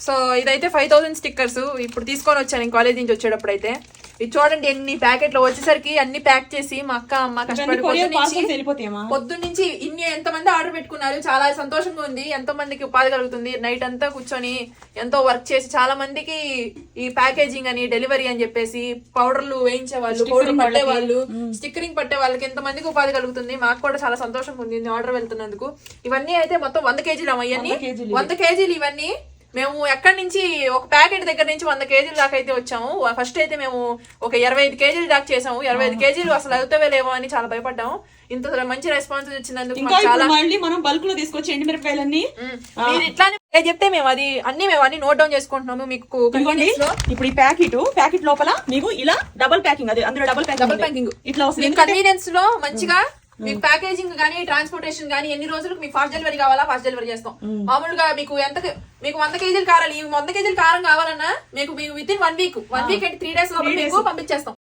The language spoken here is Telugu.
సో ఇదైతే ఫైవ్ థౌసండ్ స్టిక్కర్స్ ఇప్పుడు తీసుకొని వచ్చాను నేను కాలేజ్ నుంచి వచ్చేటప్పుడు అయితే ఇది చూడండి ఎన్ని ప్యాకెట్లు వచ్చేసరికి అన్ని ప్యాక్ చేసి మా అక్క అమ్మ కష్టపడి పొద్దున్నుంచి- ఇన్ని ఎంతమంది ఆర్డర్ పెట్టుకున్నారు. చాలా సంతోషంగా ఉంది. ఎంతో మందికి ఉపాధి కలుగుతుంది. నైట్ అంతా కూర్చొని ఎంతో వర్క్ చేసి చాలా మందికి ఈ ప్యాకేజింగ్ అని డెలివరీ అని చెప్పేసి పౌడర్లు వేయించే వాళ్ళు పౌడర్ పట్టే వాళ్ళు స్టిక్కరింగ్ పట్టే వాళ్ళకి ఎంత మందికి ఉపాధి కలుగుతుంది. మాకు కూడా చాలా సంతోషంగా ఉంది. ఆర్డర్ వెళ్తున్నందుకు. ఇవన్నీ అయితే మొత్తం వంద కేజీలు అమ్మ. ఇవన్నీ వంద కేజీలు వంద కేజీలు ఇవన్నీ మేము ఎక్కడి నుంచి ఒక ప్యాకెట్ దగ్గర నుంచి వంద కేజీల దాకా అయితే వచ్చాము. ఫస్ట్ అయితే మేము ఒక ఇరవై ఐదు కేజీలు దాకా చేసాము. ఇరవై ఐదు కేజీలు అసలు అవుతావే లేవో అని చాలా భయపడ్డాము. ఇంత మంచి రెస్పాన్స్ వచ్చినందుకు చాలా మళ్ళీ మనం బల్క్లో తీసుకొచ్చి. మీరు ఇట్లానే చెప్తే మేము అది అన్ని మేము అన్ని నోట్ డౌన్ చేసుకుంటున్నాము మీకు ఇప్పుడు ఈ ప్యాకెట్ ప్యాకెట్ లోపల మీకు ఇలా డబల్ ప్యాకింగ్ అది అందులో డబల్ ప్యాకింగ్ డబుల్ ప్యాకింగ్ ఇట్లా వస్తుంది. కన్వీనియన్స్లో మంచిగా మీకు ప్యాకేజింగ్ కానీ ట్రాన్స్పోర్టేషన్ కానీ ఎన్ని రోజులకు మీకు ఫాస్ట్ డెలివరీ కావాలా? ఫాస్ట్ డెలివరీ చేస్తాం. మామూలుగా మీకు ఎంత మీకు వంద కేజీలు కారాలి. వంద కేజీలు కారం కావాలన్నా మీకు మీకు with in one week one week అంటే త్రీ డేస్ లోపల మీకు పంపించేస్తాం.